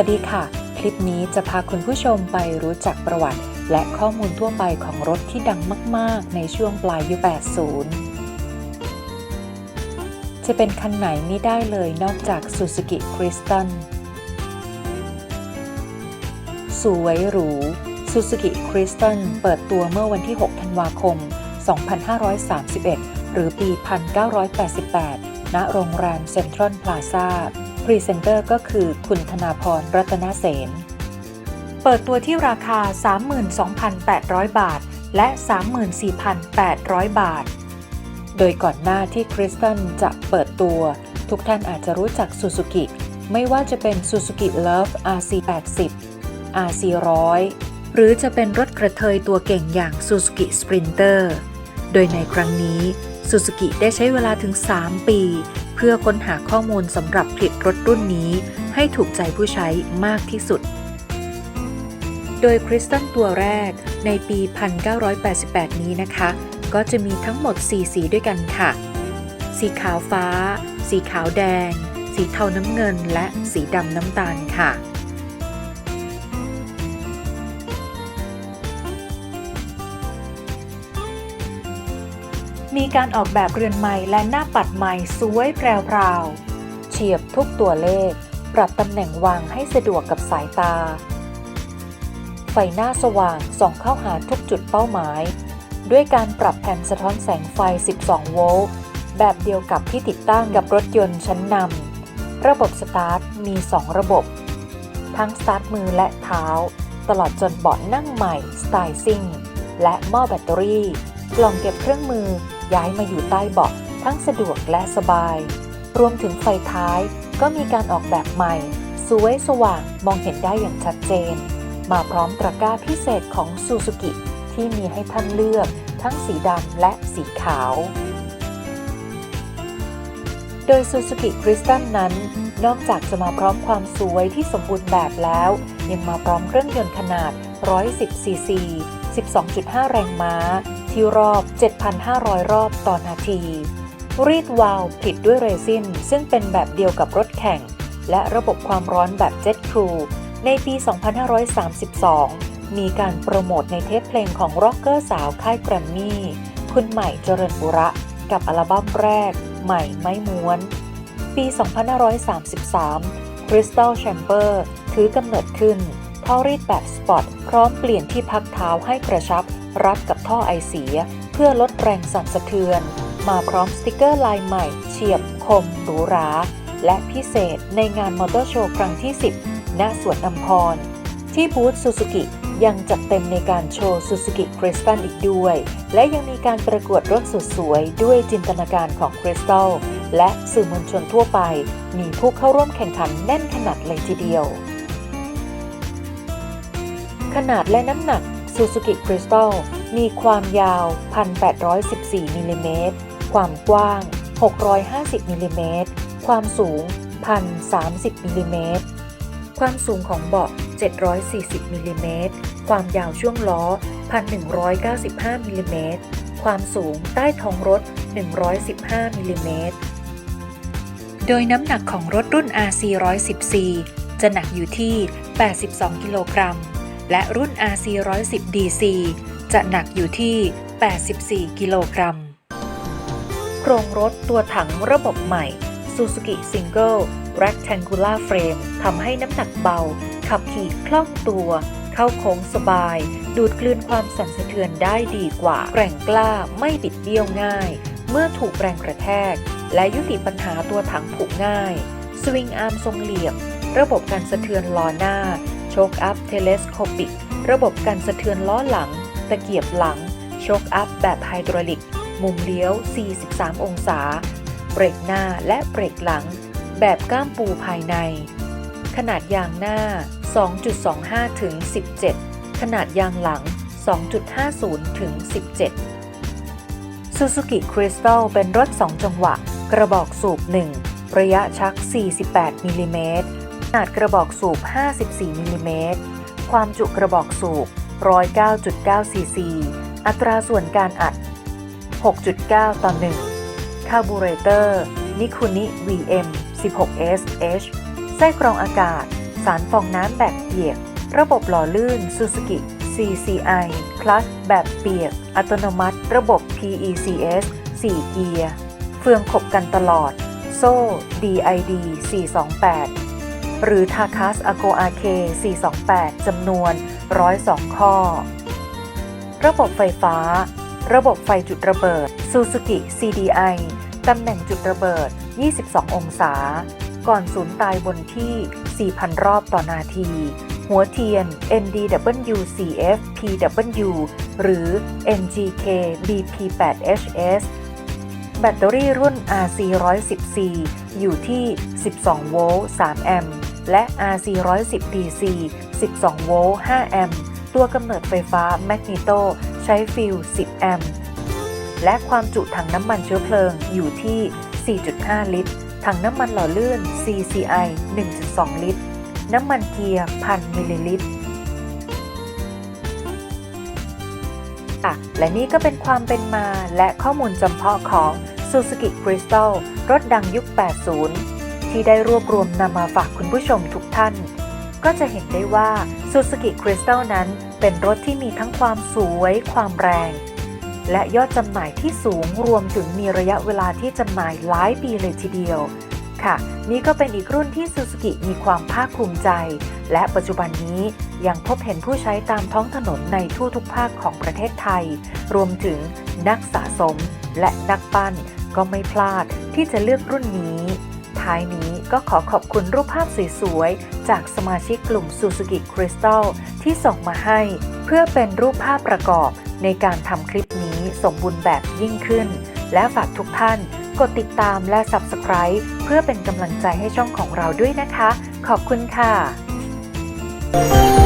วัสดีค่ะ คลิปนี้จะพาคุณผู้ชมไปรู้จักประวัติ และข้อมูลทั่วไปของรถที่ดังมาก ๆ ในช่วงปลายยุค 80 จะเป็นคันไหนไม่ได้เลยนอกจาก Suzuki Crystal สวยหรู Suzuki Crystal เปิดตัวเมื่อวันที่ 6 ธันวาคม 2531 หรือปี 1988 ณ โรงแรมเซ็นทรัลพลาซ่า พรีเซนเตอร์ก็คือคุณธนาพรรัตนเสนเปิดตัวที่ราคา 32,800 บาท และ 34,800 บาท โดยก่อนหน้าที่คริสตันจะเปิดตัว ทุกท่านอาจจะรู้จัก Suzuki ไม่ว่าจะเป็น Suzuki Love RC80 RC100 หรือจะเป็นรถกระเทยตัวเก่งอย่าง Suzuki Sprinter โดยในครั้งนี้ Suzuki ได้ใช้เวลาถึง 3 ปี เพื่อค้นหาข้อมูลสำหรับผลิตรถรุ่นนี้ ให้ถูกใจผู้ใช้มากที่สุด โดยคริสตัลตัวแรกในปี 1988 นี้นะคะ ก็จะมีทั้งหมด 4 สีด้วยกันค่ะ สีขาวฟ้า สีขาวแดง สีเทาน้ำเงิน และสีดำน้ำตาลค่ะ มีการออกแบบเรือนใหม่และหน้าปัดใหม่สวยแพรวๆเฉียบทุกตัวเลข ปรับตำแหน่งวางให้สะดวกกับสายตา ไฟหน้าสว่างส่องเข้าหาทุกจุดเป้าหมาย ด้วยการปรับแผ่นสะท้อนแสงไฟ 12 โวลต์แบบเดียวกับที่ติดตั้งกับรถยนต์ชั้นนำระบบสตาร์ทมี 2 ระบบ ทั้งสตาร์ทมือและเท้า ตลอดจนเบาะนั่งใหม่สไตล์ซิ่งและหม้อแบตเตอรี่ กล่องเก็บเครื่องมือ ย้ายมาอยู่ใต้เบาะทั้งสะดวกและสบาย รวมถึงไฟท้ายก็มีการออกแบบใหม่ สวยสว่างมองเห็นได้อย่างชัดเจน มาพร้อมตะกร้าพิเศษของซูซูกิที่มีให้ท่านเลือกทั้งสีดำและสีขาว โดย Suzuki Crystal นั้น นอกจากจะมาพร้อมความสวยที่สมบูรณ์แบบแล้ว ยังมาพร้อมเครื่องยนต์ขนาด 110 ซีซี 12.5 แรงม้า ที่รอบ 7,500 รอบต่อนาที รีดวาล์วผลิตด้วยเรซินซึ่งเป็นแบบเดียวกับรถแข่ง และระบบความร้อนแบบเจ็ตครูในปี 2532 มีการโปรโมทในเทปเพลงของร็อกเกอร์สาวค่ายแกรมมี่ คุณใหม่เจริญบุระ กับอัลบั้มแรก ใหม่ไม้ม้วน ปี 2533 Crystal Chamber ถือกำเนิดขึ้น ท่อรีดแบบสปอตพร้อมเปลี่ยนที่พักเท้าให้กระชับ รัดกับท่อไอเสีย เพื่อลดแรงสั่นสะเทือน มาพร้อมสติกเกอร์ลายใหม่ เฉียบคมหรูหราและพิเศษในงานมอเตอร์โชว์ครั้งที่ 10 ณ สวนอัมพร ที่บูธซูซูกิยังจัดเต็มในการโชว์ซูซูกิคริสตัลอีกด้วย และยังมีการประกวดรถสุดสวยด้วยจินตนาการของคริสตัลและสื่อมวลชนทั่วไป มีผู้เข้าร่วมแข่งขันแน่นขนาดเลยทีเดียว ขนาดและน้ำหนัก Suzuki Crystal มีความยาว 1,814มิลลิเมตร ความกว้าง 650มิลลิเมตร ความสูง 1,030มิลลิเมตร ความสูงของเบาะ 740มิลลิเมตร ความยาวช่วงล้อ 1,195มิลลิเมตร ความสูงใต้ท้องรถ 115มิลลิเมตร โดยน้ำหนักของรถรุ่น RC 110C จะหนักอยู่ที่ 82 กิโลกรัม และรุ่น RC 110 DC จะหนักอยู่ที่ 84 กิโลกรัม โครงรถตัวถังระบบใหม่ Suzuki Single Rectangular Frame ทำให้น้ำหนักเบา ขับขี่คล่องตัว เข้าโค้งสบาย ดูดกลืนความสั่นสะเทือนได้ดีกว่าแกร่งกล้าไม่บิดเบี้ยวง่าย เมื่อถูกแรงกระแทก และยุติปัญหาตัวถังผุง่าย สวิงอาร์มทรงเหลี่ยม ระบบการสะเทือนล้อหน้า ชคอัพเทเลสโคปิก ระบบการสะเทือนล้อหลัง ตะเกียบหลัง โชคอัพแบบไฮดรอลิก มุมเลี้ยว 43 องศา เบรกหน้าและเบรกหลัง แบบก้ามปูภายใน ขนาดยางหน้า 2.25 ถึง 17 ขนาดยางหลัง 2.50 ถึง 17 Suzuki Crystal เป็นรถ 2 จังหวะ กระบอกสูบ 1 ระยะชัก 48 มิลลิเมตร นาดกระบอกสูบ 54มิลลิเมตร ความจุกระบอกสูบ 109.9 ซีซี อัตราส่วนการอัด 6.9 ต่อ 1 คาร์บูเรเตอร์ นิคุนิ VM 16S H ไส้กรองอากาศ สารฟองน้ำแบบเปียก ระบบหล่อลื่น Suzuki CCI คลัตช์แบบเปียก อัตโนมัติ ระบบ PECS 4 เกียร์ เฟืองขบกันตลอด โซ่ DID 428 หรือ Takas Ago RK 428 จำนวน 102 ข้อ ระบบไฟฟ้า ระบบไฟจุดระเบิด Suzuki CDI ตำแหน่งจุดระเบิด 22 องศา ก่อนศูนย์ตายบนที่ 4,000 รอบต่อนาที หัวเทียน NDWCF PW หรือ NGK BP8HS แบตเตอรี่รุ่น RC110C อยู่ที่ 12 โวลต์ 3 แอมป์ และ RC110DC 12 โวลต์ 5 แอมป์ ตัวกำเนิดไฟฟ้าแมกนิโตใช้ฟิล 10 แอมป์ และความจุถังน้ำมันเชื้อเพลิงอยู่ที่ 4.5 ลิตร ถังน้ำมันหล่อลื่น CCI 1.2 ลิตร น้ำมันเกียร์พันมิลลิลิตรอะและนี่ก็เป็นความเป็นมาและข้อมูลจำเพาะของ Suzuki Crystal รถดังยุค 80 ที่ได้รวบรวมนำมาฝากคุณผู้ชมทุกท่าน ก็จะเห็นได้ว่า Suzuki Crystal นั้นเป็นรถที่มีทั้งความสวย ความแรง และยอดจำหน่ายที่สูงรวมถึงมีระยะเวลาที่จำหน่ายหลายปีเลยทีเดียว ค่ะ นี่ก็เป็นอีกรุ่นที่ซูซูกิมีความภาคภูมิใจ และปัจจุบันนี้ยังพบเห็นผู้ใช้ตามท้องถนนในทั่วทุกภาคของประเทศไทย รวมถึงนักสะสมและนักปั้นก็ไม่พลาดที่จะเลือกรุ่นนี้ ท้ายนี้ก็ขอขอบคุณรูปภาพสวยๆ จากสมาชิกกลุ่ม Suzuki Crystal ที่ส่งมาให้ เพื่อเป็นรูปภาพประกอบในการทำคลิปนี้สมบูรณ์แบบยิ่งขึ้น และฝากทุกท่านกดติดตามและ Subscribe เพื่อเป็นกำลังใจให้ช่องของเราด้วยนะคะ ขอบคุณค่ะ